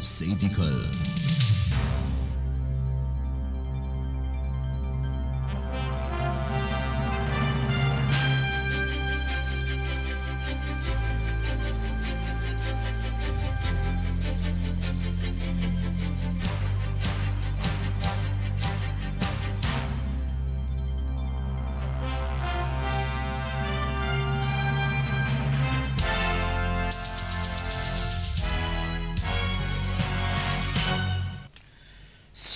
செய்திகள்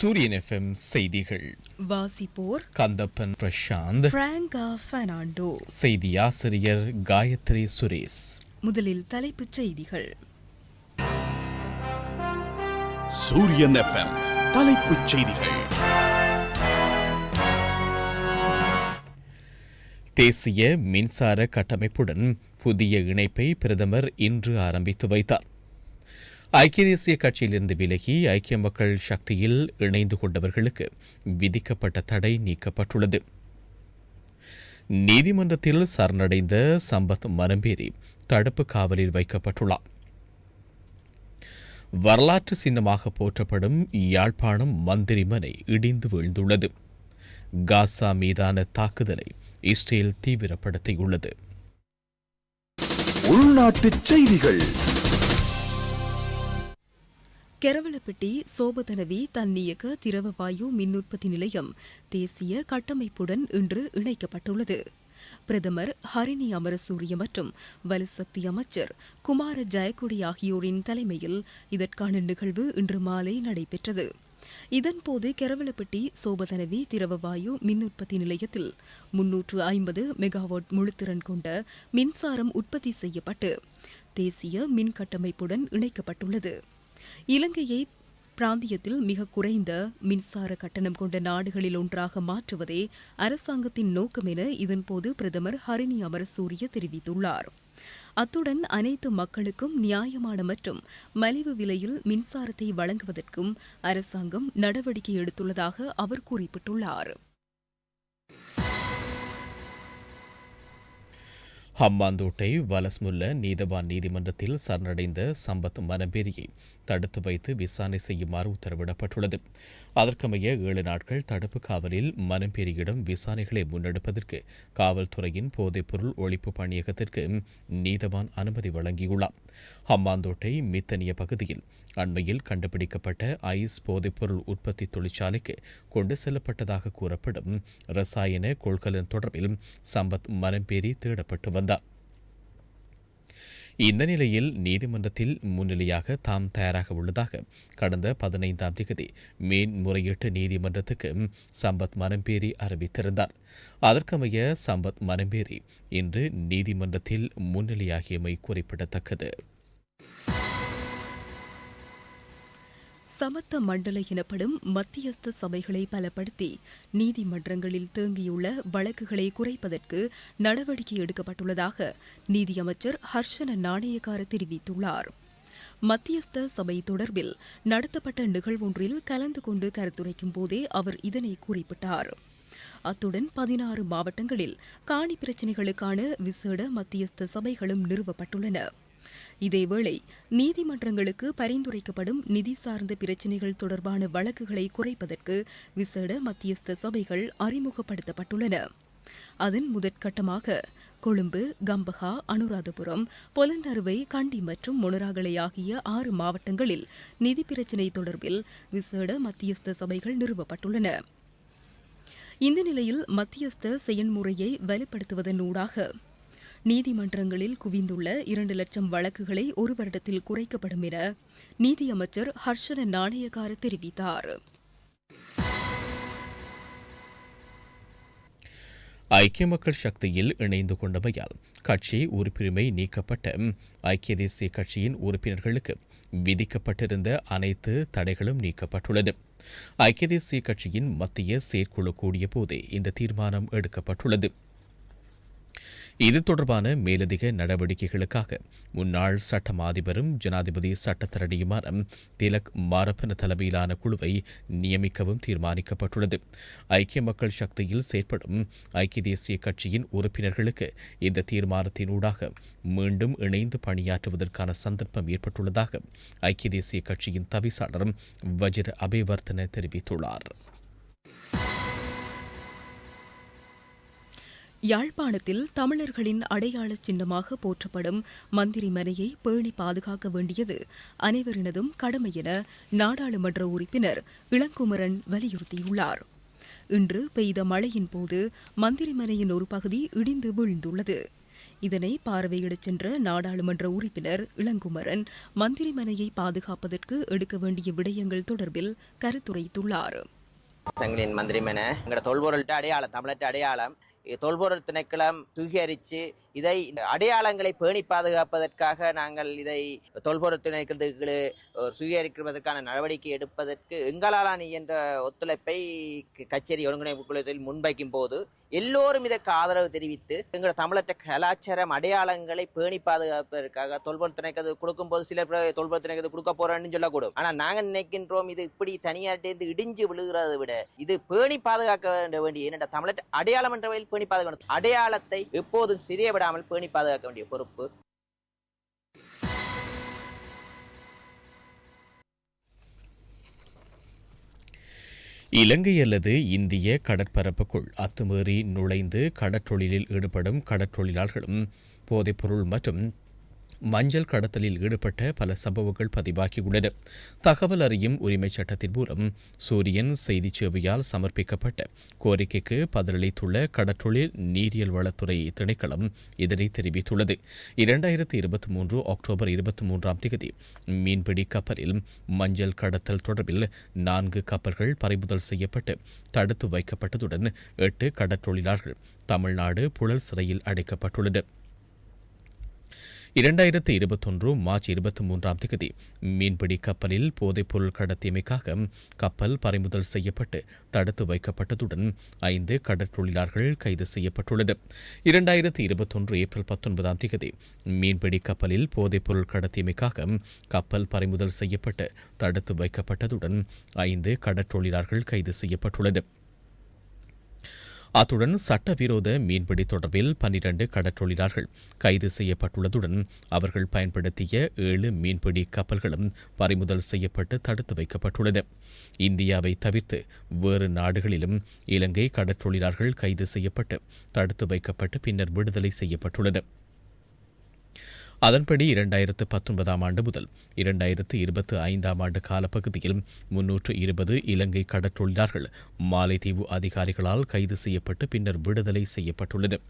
சூரியன் எஃப்எம் செய்திகள். வாசிப்போர் கந்தப்பன் பிரசாந்த். பிராங்கா பெர்னாண்டோ. செய்தி ஆசிரியர் காயத்ரி சுரேஷ். முதலில் தலைப்புச் செய்திகள். சூரியன் எஃப்எம் தலைப்புச் செய்திகள். தேசிய மின்சார கட்டமைப்புடன் புதிய இணைப்பை பிரதமர் இன்று ஆரம்பித்து வைத்தார். ஐக்கிய தேசிய கட்சியிலிருந்து விலகி ஐக்கிய மக்கள் சக்தியில் இணைந்து கொண்டவர்களுக்கு விதிக்கப்பட்ட தடை நீக்கப்பட்டுள்ளது. நீதிமன்றத்தில் சரணடைந்த சம்பத் மனம்பேரி தடுப்பு காவலில் வைக்கப்பட்டுள்ளார். வரலாற்று சின்னமாக போற்றப்படும் யாழ்ப்பாணம் மந்திரிமனை இடிந்து வீழ்ந்துள்ளது. காசா மீதான தாக்குதலை இஸ்ரேல் தீவிரப்படுத்தியுள்ளது. உள்நாட்டுச் செய்திகள். கெரவலப்பட்டி சோபதனவி தன்னியக்க திரவ வாயு மின் உற்பத்தி நிலையம் தேசிய கட்டமைப்புடன் இன்று இணைக்கப்பட்டுள்ளது. பிரதமர் ஹரிணி அமரசூரிய மற்றும் வலுசக்தி அமைச்சர் குமார ஜெயக்குடி ஆகியோரின் தலைமையில் இதற்கான நிகழ்வு இன்று மாலை நடைபெற்றது. இதன்போது கெரவலப்பட்டி சோபதனவி திரவவாயு மின் உற்பத்தி நிலையத்தில் முன்னூற்று ஐம்பது மெகாவாட் முழுத்திறன் கொண்ட மின்சாரம் உற்பத்தி செய்யப்பட்டு தேசிய மின் கட்டமைப்புடன் இணைக்கப்பட்டுள்ளது. இலங்கையை பிராந்தியத்தில் மிக குறைந்த மின்சார கட்டணம் கொண்ட நாடுகளில் ஒன்றாக மாற்றுவதே அரசாங்கத்தின் நோக்கம் என இதன்போது பிரதமர் ஹரிணி அமரசூரிய தெரிவித்துள்ளார். அத்துடன் அனைத்து மக்களுக்கும் நியாயமான மற்றும் மலிவு விலையில் மின்சாரத்தை வழங்குவதற்கும் அரசாங்கம் நடவடிக்கை எடுத்துள்ளதாக அவர் குறிப்பிட்டுள்ளார். ஹம்பாந்தோட்டை வலஸ்முல்ல நீதவான் நீதிமன்றத்தில் சரணடைந்த சம்பத் மனம்பேரியை தடுத்து வைத்து விசாரணை செய்யுமாறு உத்தரவிடப்பட்டுள்ளது. அதற்கமைய ஏழு நாட்கள் தடுப்பு காவலில் மனம்பேரியிடம் விசாரணைகளை முன்னெடுப்பதற்கு காவல்துறையின் போதைப்பொருள் ஒழிப்பு பணியகத்திற்கு நீதவான் அனுமதி வழங்கியுள்ளார். ஹம்பாந்தோட்டை மித்தனிய பகுதியில் அண்மையில் கண்டுபிடிக்கப்பட்ட ஐஸ் போதைப்பொருள் உற்பத்தி தொழிற்சாலைக்கு கொண்டு செல்லப்பட்டதாக கூறப்படும் ரசாயன கொள்கலன் தொடர்பில் சம்பத் மரம்பேறி தேடப்பட்டு வந்தார். இந்த நிலையில் நீதிமன்றத்தில் முன்னிலையாக தாம் தயாராக உள்ளதாக கடந்த பதினைந்தாம் தேதி மேன்முறையீட்டு நீதிமன்றத்துக்கு சம்பத் மரம்பேரி அறிவித்திருந்தார். அதற்கமைய சம்பத் மரம்பேரி இன்று நீதிமன்றத்தில் முன்னிலையாகியமை குறிப்பிடத்தக்கது. சமத்த மண்டல எனப்படும் மத்தியஸ்த சபைகளை பலப்படுத்தி நீதிமன்றங்களில் தேங்கியுள்ள வழக்குகளை குறைப்பதற்கு நடவடிக்கை எடுக்கப்பட்டுள்ளதாக நீதியமைச்சர் ஹர்ஷன நாணயக்கார தெரிவித்துள்ளார். மத்தியஸ்த சபை தொடர்பில் நடத்தப்பட்ட நிகழ்வொன்றில் கலந்து கொண்டு கருத்துரைக்கும் போதே அவர் இதனை குறிப்பிட்டார். அத்துடன் பதினாறு மாவட்டங்களில் காணி பிரச்சினைகளுக்கான விசேட மத்தியஸ்த சபைகளும் நிறுவப்பட்டுள்ளன. இதேவேளை நீதிமன்றங்களுக்கு பரிந்துரைக்கப்படும் நிதி சார்ந்த பிரச்சினைகள் தொடர்பான வழக்குகளை குறைப்பதற்கு விசேட மத்தியஸ்த சபைகள் அறிமுகப்படுத்தப்பட்டுள்ளன. அதன் முதற்கட்டமாக கொழும்பு கம்பஹா அனுராதபுரம் பொலன்னறுவை கண்டி மற்றும் மொனராகலை ஆகிய ஆறு மாவட்டங்களில் நிதி பிரச்சினை தொடர்பில் விசேட மத்தியஸ்த சபைகள் நிறுவப்பட்டுள்ளன. இந்த நிலையில் மத்தியஸ்த செயன்முறையை வலுப்படுத்துவதன் ஊடாக நீதிமன்றங்களில் குவிந்துள்ள இரண்டு லட்சம் வழக்குகளை ஒரு வருடத்தில் குறைக்கப்படும் என நீதியமைச்சர் ஹர்ஷன நாணயக்கார தெரிவித்தார். ஐக்கிய மக்கள் சக்தியில் இணைந்து கொண்டமையால் கட்சி உறுப்பிரிமை நீக்கப்பட்ட ஐக்கிய தேசிய கட்சியின் உறுப்பினர்களுக்கு விதிக்கப்பட்டிருந்த அனைத்து தடைகளும் நீக்கப்பட்டுள்ளது. ஐக்கிய தேசிய கட்சியின் மத்திய செயற்குழு கூடிய போதே இந்த தீர்மானம் எடுக்கப்பட்டுள்ளது. இது தொடர்பான மேலதிக நடவடிக்கைகளுக்காக முன்னாள் சட்டம் அதிபரும் ஜனாதிபதி சட்டத்தரணியுமான திலக் மாரப்பன தலைமையிலான குழுவை நியமிக்கவும் தீர்மானிக்கப்பட்டுள்ளது. ஐக்கிய மக்கள் சக்தியில் செயற்படும் ஐக்கிய தேசிய கட்சியின் உறுப்பினர்களுக்கு இந்த தீர்மானத்தினூடாக மீண்டும் இணைந்து பணியாற்றுவதற்கான சந்தர்ப்பம் ஏற்பட்டுள்ளதாக ஐக்கிய தேசிய கட்சியின் தவிசாளர் வஜிர அபேவர்த்தன தெரிவித்துள்ளார். யாழ்ப்பாணத்தில் தமிழர்களின் அடையாள சின்னமாக போற்றப்படும் மந்திரி மனையை பேணி பாதுகாக்க வேண்டியது அனைவரினதும் கடமை என நாடாளுமன்ற உறுப்பினர் இளங்குமரன் வலியுறுத்தியுள்ளார். இன்று பெய்த மழையின் போது மந்திரிமனையின் ஒரு பகுதி இடிந்து வீழ்ந்துள்ளது. இதனை பார்வையிடச் சென்ற நாடாளுமன்ற உறுப்பினர் இளங்குமரன் மந்திரிமனையை பாதுகாப்பதற்கு எடுக்க வேண்டிய விடயங்கள் தொடர்பில் கருத்துரைத்துள்ளார். சங்கிலின் மந்திரிமென எங்களோட தொல்பொருள்கிட்ட அடையாளம் தமிழற்ற அடையாளம். தொல்பொருள் திணைக்களம் சுகீகரித்து இதை அடையாளங்களை பேணி பாதுகாப்பதற்காக நாங்கள் இதை தொல்பொருள் திணைக்களத்துக்கு நடவடிக்கை எடுப்பதற்கு எங்களாலான என்ற ஒத்துழைப்பை கச்சேரி ஒருங்கிணைப்பு குழுவில் முன்வைக்கும் போது எல்லோரும் இதற்கு ஆதரவு தெரிவித்து எங்களோட தமிழற்ற கலாச்சாரம் அடையாளங்களை பேணி பாதுகாப்பதற்காக தொல்பொருள் திணைக்கிறது கொடுக்கும்போது சில பேர் தொல்பொருள் திணைக்கிறது கொடுக்க போறோம்னு சொல்லக்கூடும். ஆனா நாங்க நினைக்கின்றோம் இது இப்படி தனியாட்டேந்து இடிஞ்சு விழுகிறதை விட இது பேணி பாதுகாக்க வேண்ட வேண்டிய என்னடா தமிழற்ற அடையாளம் என்ற வகையில் பேணி பாதுகாக்க அடையாளத்தை எப்போதும் சிறிய விடாமல் பேணி பாதுகாக்க வேண்டிய பொறுப்பு. இலங்கை அல்லது இந்திய கடற்பரப்புக்குள் அத்துமீறி நுழைந்து கடற்றொழிலில் ஈடுபடும் கடற்றொழிலாளர்களும் போதைப்பொருள் மற்றும் மஞ்சள் கடத்தலில் ஈடுபட்ட பல சம்பவங்கள் பதிவாகியுள்ளன. தகவல் அறியும் உரிமைச் சட்டத்தின் மூலம் சூரியன் செய்திச் சேவையால் சமர்ப்பிக்கப்பட்ட கோரிக்கைக்கு பதிலளித்துள்ள கடற்றொழில் நீரியல் வளத்துறை திணைக்களம் இதனை தெரிவித்துள்ளது. இரண்டாயிரத்தி இருபத்தி மூன்று அக்டோபர் இருபத்தி மூன்றாம் தேதி மீன்பிடி கப்பலில் மஞ்சள் கடத்தல் தொடர்பில் நான்கு கப்பல்கள் பறிமுதல் செய்யப்பட்டு தடுத்து வைக்கப்பட்டதுடன் எட்டு கடற்றொழிலாளர்கள் தமிழ்நாடு புழல் சிறையில் அடைக்கப்பட்டுள்ளது இரண்டாயிரத்து இருபத்தொன்று மார்ச் இருபத்தி மூன்றாம் தேதி மீன்பிடி கப்பலில் போதைப்பொருள் கடத்தியமைக்காக கப்பல் பறிமுதல் செய்யப்பட்டு தடுத்து வைக்கப்பட்டதுடன் ஐந்து கடற்றொழிலாளர்கள் கைது செய்யப்பட்டுள்ளனர். இரண்டாயிரத்து இருபத்தொன்று ஏப்ரல் பத்தொன்பதாம் தேதி மீன்பிடி கப்பலில் போதைப்பொருள் கடத்தியமைக்காக கப்பல் பறிமுதல் செய்யப்பட்டு தடுத்து வைக்கப்பட்டதுடன் ஐந்து கடற்றொழிலாளர்கள் கைது செய்யப்பட்டுள்ளனர். அத்துடன் சட்டவிரோத மீன்பிடி தொடர்பில் பன்னிரண்டு கடற்றொழிலாளர்கள் கைது செய்யப்பட்டுள்ளதுடன் அவர்கள் பயன்படுத்திய ஏழு மீன்பிடி கப்பல்களும் பறிமுதல் செய்யப்பட்டு தடுத்து வைக்கப்பட்டுள்ளன இந்தியாவை தவிர்த்து வேறு நாடுகளிலும் இலங்கை கடற்றொழிலாளர்கள் கைது செய்யப்பட்டு தடுத்து வைக்கப்பட்டு பின்னர் விடுதலை செய்யப்பட்டுள்ளனர் அதன்படி இரண்டாயிரத்து பத்தொன்பதாம் ஆண்டு முதல் இரண்டாயிரத்து இருபத்தி ஐந்தாம் ஆண்டு காலப்பகுதியில் முன்னூற்று இருபது இலங்கை கடற்றொழிலாளர்கள் மாலைதீவு அதிகாரிகளால் கைது செய்யப்பட்டு பின்னர் விடுதலை செய்யப்பட்டுள்ளனர்.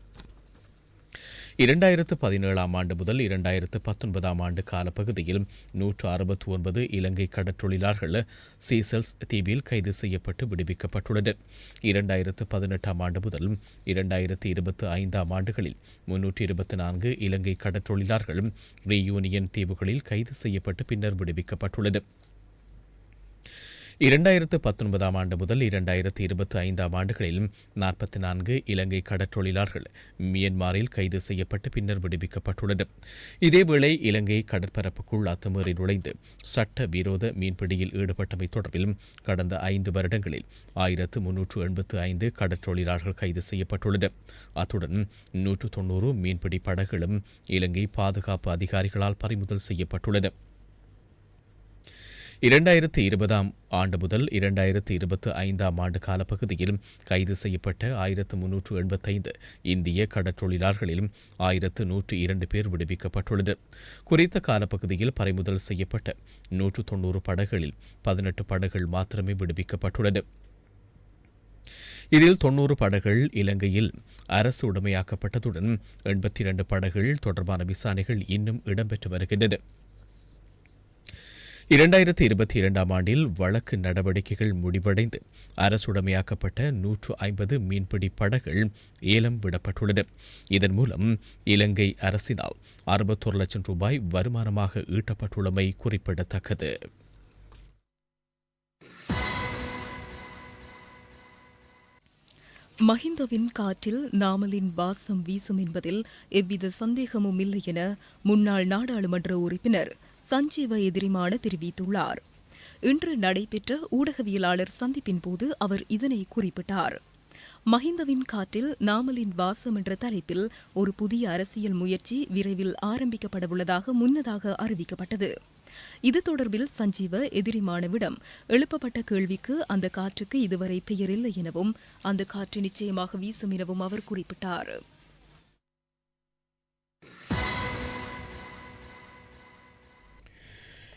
இரண்டாயிரத்து பதினேழாம் ஆண்டு முதல் இரண்டாயிரத்து பத்தொன்பதாம் ஆண்டு காலப்பகுதியில் நூற்று அறுபத்தி ஒன்பது இலங்கை கடற்றொழிலாளர்கள் சீசல்ஸ் தீவில் கைது செய்யப்பட்டு விடுவிக்கப்பட்டுள்ளனர். இரண்டாயிரத்து பதினெட்டாம் ஆண்டு முதல் இரண்டாயிரத்து இருபத்தி ஐந்தாம் ஆண்டுகளில் முன்னூற்றி இருபத்தி நான்கு இலங்கை கடற்றொழிலாளர்கள் ரீயூனியன் தீவுகளில் கைது செய்யப்பட்டு பின்னர் விடுவிக்கப்பட்டுள்ளனர். இரண்டாயிரத்து பத்தொன்பதாம் ஆண்டு முதல் இரண்டாயிரத்து இருபத்தி ஐந்தாம் ஆண்டுகளில் நாற்பத்தி நான்கு இலங்கை கடற்றொழிலாளர்கள் மியன்மாரில் கைது செய்யப்பட்டு பின்னர் விடுவிக்கப்பட்டுள்ளனர். இதேவேளை இலங்கை கடற்பரப்புக்குள் அத்துமீறி நுழைந்து சட்ட விரோத மீன்பிடியில் ஈடுபட்டமை தொடர்பில் கடந்த ஐந்து வருடங்களில் ஆயிரத்து முன்னூற்று எண்பத்து ஐந்து கடற்றொழிலாளர்கள் கைது செய்யப்பட்டுள்ளனர். அத்துடன் நூற்று தொன்னூறு மீன்பிடி படகுகளும் இலங்கை பாதுகாப்பு அதிகாரிகளால் பறிமுதல் செய்யப்பட்டுள்ளன. இரண்டாயிரத்து இருபதாம் ஆண்டு முதல் இரண்டாயிரத்து இருபத்தி ஐந்தாம் ஆண்டு காலப்பகுதியில் கைது செய்யப்பட்ட ஆயிரத்து முன்னூற்று எண்பத்தைந்து இந்திய கடற்றொழிலாளர்களிலும் ஆயிரத்து நூற்று இரண்டு பேர் விடுவிக்கப்பட்டுள்ளனர் குறித்த காலப்பகுதியில் பறிமுதல் செய்யப்பட்ட நூற்று தொன்னூறு படகுகளில் பதினெட்டு படகுகள் மாத்திரமே விடுவிக்கப்பட்டுள்ளன இதில் தொன்னூறு படகுகள் இலங்கையில் அரசு உடைமையாக்கப்பட்டதுடன் எண்பத்தி இரண்டு படகுகள் தொடர்பான விசாரணைகள் இன்னும் இடம்பெற்று வருகின்றன இரண்டாயிரத்தி இருபத்தி இரண்டாம் ஆண்டில் வழக்கு நடவடிக்கைகள் முடிவடைந்து அரசுடைமையாக்கப்பட்ட நூற்று ஐம்பது மீன்பிடி படகுகள் ஏலம் விடப்பட்டுள்ளன இதன் மூலம் இலங்கை அரசினால் அறுபத்தொரு லட்சம் ரூபாய் வருமானமாக ஈட்டப்பட்டுள்ளமை குறிப்பிடத்தக்கது. மஹிந்தவின் காற்றில் நாமலின் வாசம் வீசும் என்பதில் எவ்வித சந்தேகமும் இல்லை என முன்னாள் நாடாளுமன்ற உறுப்பினர் சஞ்சீவ எதிரிமான தெரிவித்துள்ளார். இன்று நடைபெற்ற ஊடகவியலாளர் சந்திப்பின் போது அவர் இதனை குறிப்பிட்டார். மஹிந்தவின் காற்றில் நாமலின் வாசம் என்ற தலைப்பில் ஒரு புதிய அரசியல் முயற்சி விரைவில் ஆரம்பிக்கப்படவுள்ளதாக முன்னதாக அறிவிக்கப்பட்டது. இது தொடர்பில் சஞ்சீவ எதிரிமானவிடம் எழுப்பப்பட்ட கேள்விக்கு அந்த காற்றுக்கு இதுவரை பெயர் இல்லை எனவும் அந்த காற்று நிச்சயமாக வீசும் எனவும் அவர் குறிப்பிட்டார்.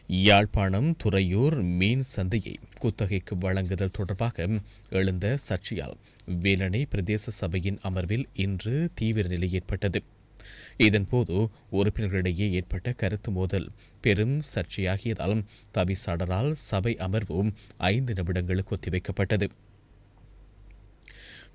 யாழ்ப்பாணம் துறையூர் மீன் சந்தையை குத்தகைக்கு வழங்குதல் தொடர்பாக எழுந்த சர்ச்சையால் வேலணை பிரதேச சபையின் அமர்வில் இன்று தீவிர நிலை ஏற்பட்டது. இதன்போது உறுப்பினர்களிடையே ஏற்பட்ட கருத்து மோதல் பெரும் சர்ச்சையாகியதால் தவிசாளரால் சபை அமர்வும் ஐந்து நிமிடங்களுக்கு ஒத்திவைக்கப்பட்டது.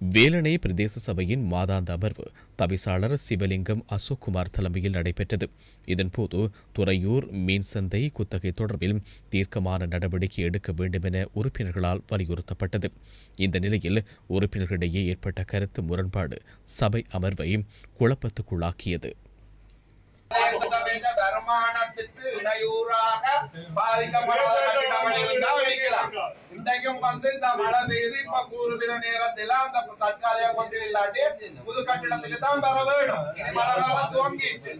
வேலணை பிரதேச சபையின் மாதாந்த அமர்வு தவிசாளர் சிவலிங்கம் அசோக்குமார் தலைமையில் நடைபெற்றது. இதன்போது துறையூர் மீன்சந்தை குத்தகை தொடர்பில் தீர்க்கமான நடவடிக்கை எடுக்க வேண்டும் என உறுப்பினர்களால் வலியுறுத்தப்பட்டது. இந்த நிலையில் உறுப்பினர்களிடையே ஏற்பட்ட கருத்து முரண்பாடு சபை அமர்வை குழப்பத்துக்குள்ளாக்கியது. வருமானத்துக்கு இடையூறாக பாதிக்கப்படாதான் இன்றைக்கும் வந்து இந்த மழை பெய்யுது இப்ப கூறுகிற நேரத்துல அந்த தற்காலிக கொண்டு இல்லாட்டி புது கட்டிடத்துக்கு தான் பெற வேணும் இனி மழை காலம் துவங்கிட்டு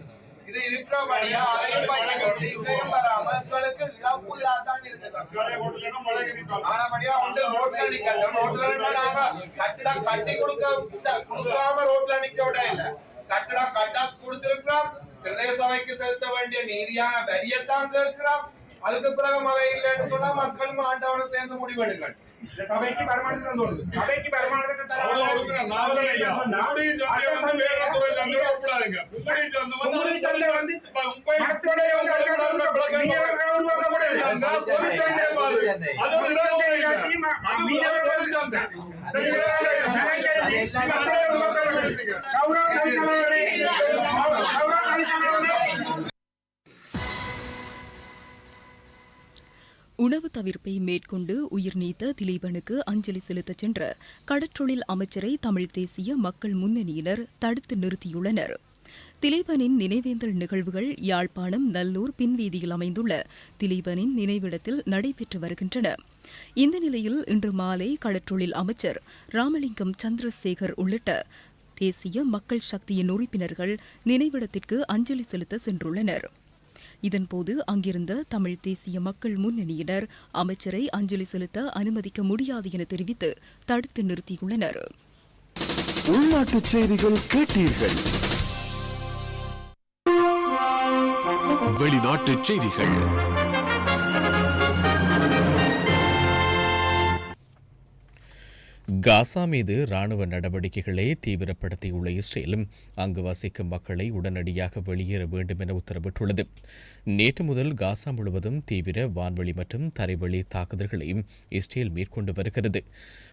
இது இருக்கிறபடியா அதையும் பண்ணிக்கொண்டு இங்கேயும் வராம எங்களுக்கு இழப்பு இல்லாதான் இருக்குது ஆனபடியா வந்து ரோட்ல நிக்கட்டும். ரோட்ல நாங்க கட்டிடம் கட்டி கொடுக்க கொடுக்காம ரோட்ல நிக்க விட இல்ல. கட்டிடம் கட்ட கொடுத்திருக்கிறோம் பிரதேச சபைக்கு செலுத்த வேண்டிய நீதியான வரியத்தான் கேட்கிறோம் அதுக்கு பிறகு மழை இல்லைன்னு சொன்னா மக்களும் ஆண்டவனும் சேர்ந்து முடிவெடுங்கள் சபைக்கு வருமானத்தை தந்தோடு சபைக்கு வருமானத்தை உணவு தவிர்ப்பை மேற்கொண்டு உயிர் நீத்த திலீபனுக்கு அஞ்சலி செலுத்தச் சென்ற கடற்றொழில் அமைச்சரை தமிழ் தேசிய மக்கள் முன்னணியினர் தடுத்து நிறுத்தியுள்ளனர். திலீபனின் நினைவேந்தல் நிகழ்வுகள் யாழ்ப்பாணம் நல்லூர் பின்வீதியில் அமைந்துள்ள திலீபனின் நினைவிடத்தில் நடைபெற்று வருகின்றன. இந்த நிலையில் இன்று மாலை கடற்றொழில் அமைச்சர் ராமலிங்கம் சந்திரசேகர் உள்ளிட்ட தேசிய மக்கள் சக்தியின் உறுப்பினர்கள் நினைவிடத்திற்கு அஞ்சலி செலுத்த சென்றுள்ளனர். இதன்போது அங்கிருந்த தமிழ் தேசிய மக்கள் முன்னணியினர் அமைச்சரை அஞ்சலி செலுத்த அனுமதிக்க முடியாது என தெரிவித்து தடுத்து நிறுத்தியுள்ளனர். உள்நாட்டுச் செய்திகள் கேட்டீர்கள். வெளிநாட்டுச் செய்திகள். காசா மீது ராணுவ நடவடிக்கைகளை தீவிரப்படுத்தியுள்ள இஸ்ரேலும் அங்கு வசிக்கும் மக்களை உடனடியாக வெளியேற வேண்டும் என உத்தரவிட்டுள்ளது. நேற்று முதல் காசா முழுவதும் தீவிர வான்வெளி மற்றும் தரைவழி தாக்குதல்களையும் இஸ்ரேல் மேற்கொண்டு வருகிறது.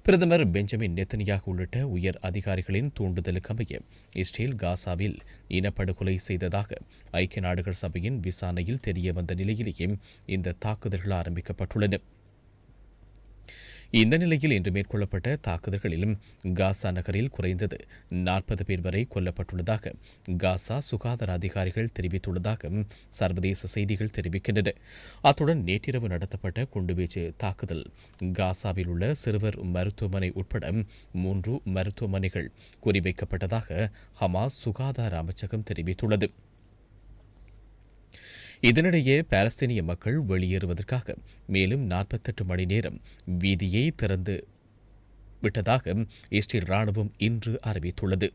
பிரதமர் பெஞ்சமின் நெத்தனியாக உள்ளிட்ட உயர் அதிகாரிகளின் தூண்டுதலுக்கு அமைய இஸ்ரேல் காசாவில் இனப்படுகொலை செய்ததாக ஐக்கிய நாடுகள் சபையின் விசாரணையில் தெரிய வந்த நிலையிலேயே இந்த தாக்குதல்கள் ஆரம்பிக்கப்பட்டுள்ளன. இந்த நிலையில் இன்று மேற்கொள்ளப்பட்ட தாக்குதல்களிலும் காசா நகரில் குறைந்தது நாற்பது பேர் வரை கொல்லப்பட்டுள்ளதாக காசா சுகாதார அதிகாரிகள் தெரிவித்துள்ளதாக சர்வதேச செய்திகள் தெரிவிக்கின்றன. அத்துடன் நேற்றிரவு நடத்தப்பட்ட குண்டுவீச்சு தாக்குதல் காசாவில் உள்ள சிறுவர் மருத்துவமனை உட்பட மூன்று மருத்துவமனைகள் குறிவைக்கப்பட்டதாக ஹமாஸ் சுகாதார அமைச்சகம் தெரிவித்துள்ளது. இதனிடையே பாலஸ்தீனிய மக்கள் வெளியேறுவதற்காக மேலும் நாற்பத்தெட்டு மணி நேரம் வீதியை திறந்து விட்டதாக இஸ்ரேல் ராணுவம் இன்று அறிவித்துள்ளது.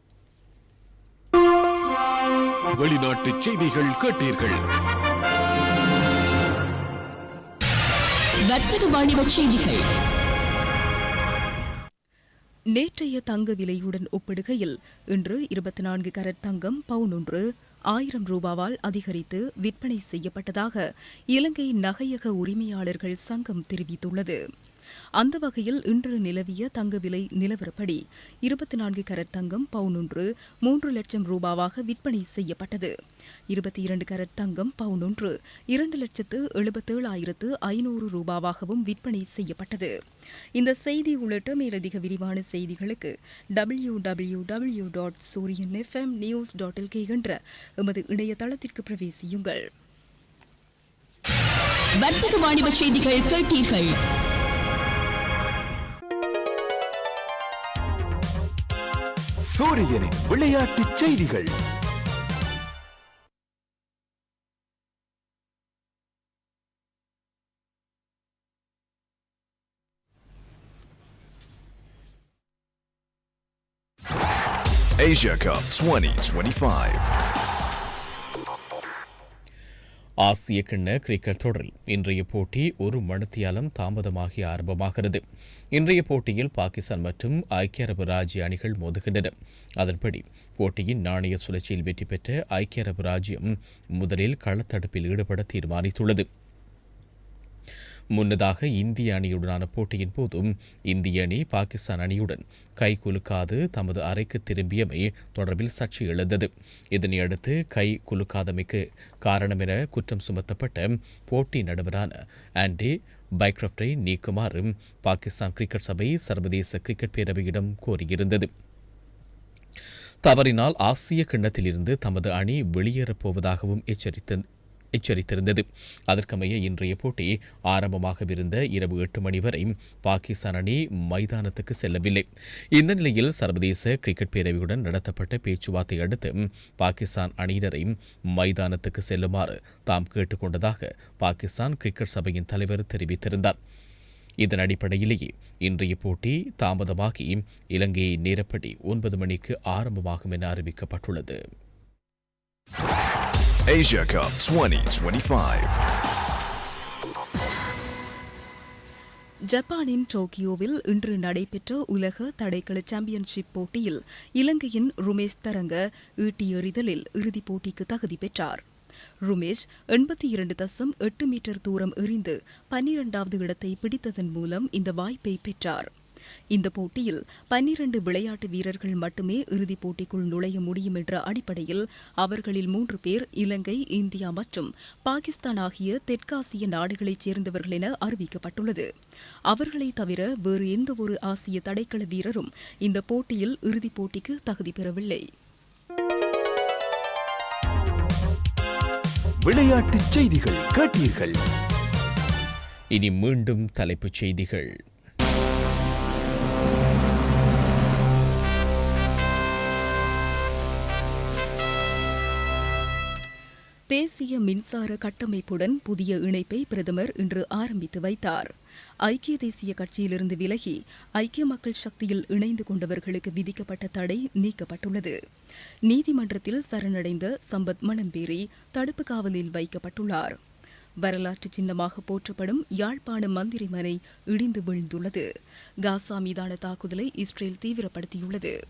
வெளிநாட்டுச் செய்திகள் கேட்டீர்கள். வர்த்தக வாணிப செய்திகள். நேற்றைய தங்க விலையுடன் ஒப்பிடுகையில் இன்று இருபத்தி நான்கு கரட் தங்கம் பவுன் ஒன்று ஆயிரம் ரூபாவால் அதிகரித்து விற்பனை செய்யப்பட்டதாக இலங்கை நகையக உரிமையாளர்கள் சங்கம் தெரிவித்துள்ளது. அந்த வகையில் இன்று நிலவிய தங்க விலை நிலவரப்படி இருபத்தி நான்கு கரட் தங்கம் பவுன் ஒன்று மூன்று லட்சம் ரூபாவாக விற்பனை செய்யப்பட்டது. இருபத்தி இரண்டு கரட் தங்கம் பவுன் ஒன்று இரண்டு லட்சத்து எழுபத்தேழாயிரத்து ஐநூறு ரூபாவாகவும் விற்பனை செய்யப்பட்டது. இந்த செய்தி உள்ளிட்ட மேலதிக விரிவான செய்திகளுக்கு W W W dot Sooriyan FM news dot LK என்ற எமது இணையதளத்திற்கு பிரவேசியுங்கள். வர்த்தக வாணிப செய்திகள் கேட்டீர்கள். சூரியனின் விளையாட்டு செய்திகள் Asia Cup 2025. ஆசிய கிண்ண கிரிக்கெட் தொடரில் இன்றைய போட்டி ஒரு மணித்தியாலம் தாமதமாகி ஆரம்பமாகிறது. இன்றைய போட்டியில் பாகிஸ்தான் மற்றும் ஐக்கிய அரபு ராஜ்ய அணிகள் மோதுகின்றன. அதன்படி போட்டியின் நாணய சுழற்சியில் வெற்றி பெற்ற ஐக்கிய அரபு ராஜ்யம் முதலில் களத்தடுப்பில் ஈடுபட தீர்மானித்துள்ளது. முன்னதாக இந்திய அணியுடனான போட்டியின் போதும் இந்திய அணி பாகிஸ்தான் அணியுடன் கை குலுக்காது தமது அறைக்கு திரும்பியமை தொடர்பில் சர்ச்சை எழுந்தது. இதனையடுத்து கை குலுக்காதமைக்கு காரணம் என குற்றம் சுமத்தப்பட்ட போட்டி நடுவரான ஆண்டி பைக்ரஃப்டை நீக்குமாறு பாகிஸ்தான் கிரிக்கெட் சபை சர்வதேச கிரிக்கெட் பேரவையிடம் கோரியிருந்தது. தவறினால் ஆசிய கிண்ணத்திலிருந்து தமது அணி வெளியேறப் போவதாகவும் எச்சரித்திருந்தது. அதற்கமைய இன்றைய போட்டி ஆரம்பமாகவிருந்த இரவு எட்டு மணி வரை பாகிஸ்தான் அணி மைதானத்துக்கு செல்லவில்லை. இந்த நிலையில் சர்வதேச கிரிக்கெட் பேரவையுடன் நடத்தப்பட்ட பேச்சுவார்த்தை அடுத்து பாகிஸ்தான் அணியினரை மைதானத்துக்கு செல்லுமாறு தாம் கேட்டுக்கொண்டதாக பாகிஸ்தான் கிரிக்கெட் சபையின் தலைவர் தெரிவித்திருந்தார். இதன் அடிப்படையிலேயே இன்றைய போட்டி தாமதமாகி இலங்கை நேரப்படி ஒன்பது மணிக்கு ஆரம்பமாகும் என அறிவிக்கப்பட்டுள்ளது. Asia Cup 2025. ஜப்பானின் டோக்கியோவில் இன்று நடைபெற்ற உலக தடைக்கள சாம்பியன்ஷிப் போட்டியில் இலங்கையின் ருமேஷ் தரங்க ஈட்டி எறிதலில் இறுதிப் போட்டிக்கு தகுதி பெற்றார் ருமேஷ் எண்பத்தி இரண்டு தசம் எட்டு மீட்டர் தூரம் எறிந்து பன்னிரண்டாவது இடத்தை பிடித்ததன் மூலம் இந்த வாய்ப்பை பெற்றார் இந்த போட்டியில் பன்னிரண்டு விளையாட்டு வீரர்கள் மட்டுமே இறுதிப் போட்டிக்குள் நுழைய முடியும் என்ற அடிப்படையில் அவர்களில் மூன்று பேர் இலங்கை இந்தியா மற்றும் பாகிஸ்தான் ஆகிய தெற்காசிய நாடுகளைச் சேர்ந்தவர்கள் என அறிவிக்கப்பட்டுள்ளது. அவர்களை தவிர வேறு எந்த ஒரு ஆசிய தடைக்கள வீரரும் இந்த போட்டியில் இறுதிப் போட்டிக்கு தகுதி பெறவில்லை. விளையாட்டுச் செய்திகள் கேட்டீர்கள். இனி மீண்டும் தலைப்புச் செய்திகள். தேசிய மின்சார கட்டமைப்புடன் புதிய இணைப்பை பிரதமர் இன்று ஆரம்பித்து வைத்தார். ஐக்கிய தேசிய கட்சியிலிருந்து விலகி ஐக்கிய மக்கள் சக்தியில் இணைந்து கொண்டவர்களுக்கு விதிக்கப்பட்ட தடை நீக்கப்பட்டுள்ளது. நீதிமன்றத்தில் சரணடைந்த சம்பத் மணம்பேரி தடுப்பு காவலில் வைக்கப்பட்டுள்ளார். வரலாற்று சின்னமாக போற்றப்படும் யாழ்ப்பாண மந்திரிமனை இடிந்து வீழ்ந்துள்ளது. காசா மீதான தாக்குதலை இஸ்ரேல் தீவிரப்படுத்தியுள்ளது.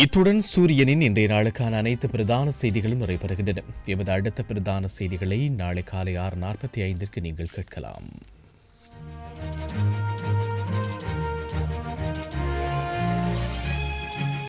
இத்துடன் சூரியனின் இன்றைய நாளுக்கான அனைத்து பிரதான செய்திகளும் நிறைவேறுகின்றன எமது அடுத்த பிரதான செய்திகளை நாளை காலை ஆறு நாற்பத்தி ஐந்திற்கு நீங்கள் கேட்கலாம்.